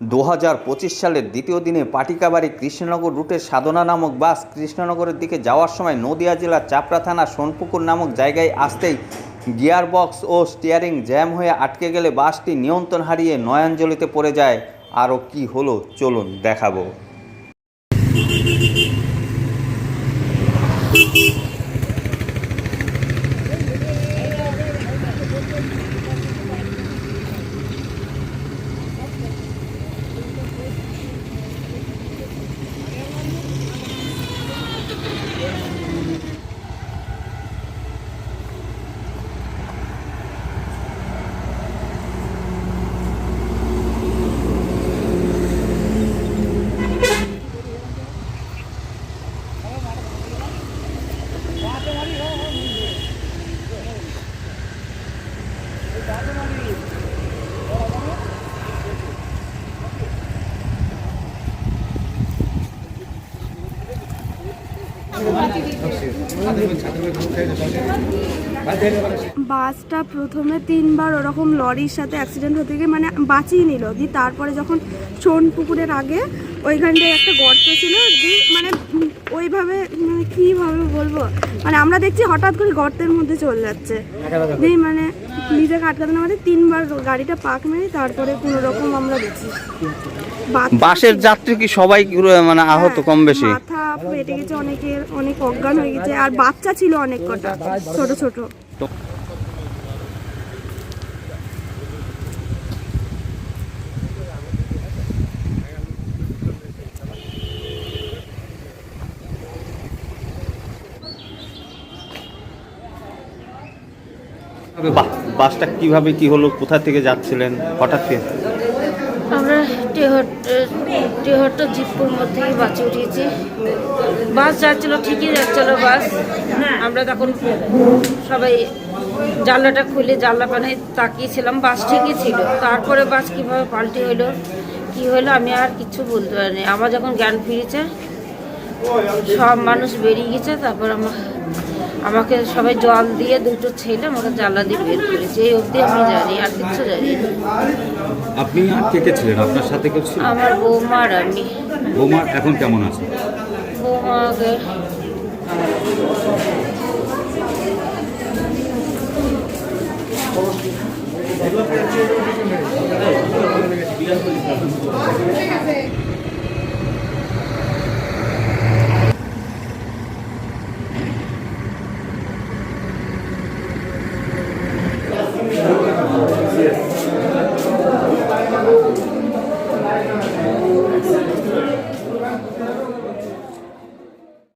দু হাজার পঁচিশ সালের দ্বিতীয় দিনে পাটিকাবাড়ি কৃষ্ণনগর রুটের সাধনা নামক বাস কৃষ্ণনগরের দিকে যাওয়ার সময় নদিয়া জেলার চাপড়া থানা সোনপুকুর নামক জায়গায় আসতেই গিয়ারবক্স ও স্টিয়ারিং জ্যাম হয়ে আটকে গেলে বাসটি নিয়ন্ত্রণ হারিয়ে নয়াঞ্জলিতে পড়ে যায়। আরও কি হলো চলুন দেখাবো। বাসটা প্রথমে তিনবার ওরকম লরির সাথে অ্যাক্সিডেন্ট হতে গিয়ে মানে বাঁচিয়ে নিল। দিয়ে তারপরে যখন সোন পুকুরের আগে ওইখানটায় একটা গর্ত ছিল দিয়ে মানে ওইভাবে মানে কীভাবে বলব? মানে আমরা দেখছি হঠাৎ করে গর্তের মধ্যে চলে যাচ্ছে। দিয়ে মানে নিজেকে আটকাতে না আমাদের তিনবার গাড়িটা পাক মেরে তারপরে কোনো রকম আমরা গেছি। বাসের যাত্রী কি সবাই মানে আহত কম বেশি? মাথা ফেটে গেছে অনেকের অনেক অজ্ঞান হয়ে গেছে আর বাচ্চা ছিল অনেক কটা ছোট ছোট। বাসটা কীভাবে কি হলো? কোথা থেকে যাচ্ছিলেন? হঠাৎ কি আমরা টেহট টেহট্ট জিতপুর মধ্যে বাসে উঠিয়েছি বাস যাচ্ছিল, ঠিকই যাচ্ছিল বাস। আমরা তখন সবাই জানলাটা খুলে জানলা পানে তাকিয়েছিলাম, বাস ঠিকই ছিল। তারপরে বাস কীভাবে পাল্টে হলো কি হলো আমি আর কিছু বলতে পারিনি। আমার যখন জ্ঞান ফিরেছে, সব মানুষ বেরিয়ে গেছে, তারপর আমার আমাকে সবাই জল দিয়ে দুটো ছেলে আমাকে জ্বালা দিয়ে বের করেছে। এই অবধি আমি জানি আর কিছু জানি না। আপনি আর কে কে ছিলেন? আপনার সাথে কেউ ছিল? আমার বৌমা আর আমি। বৌমা এখন কেমন আছে? বৌমাকে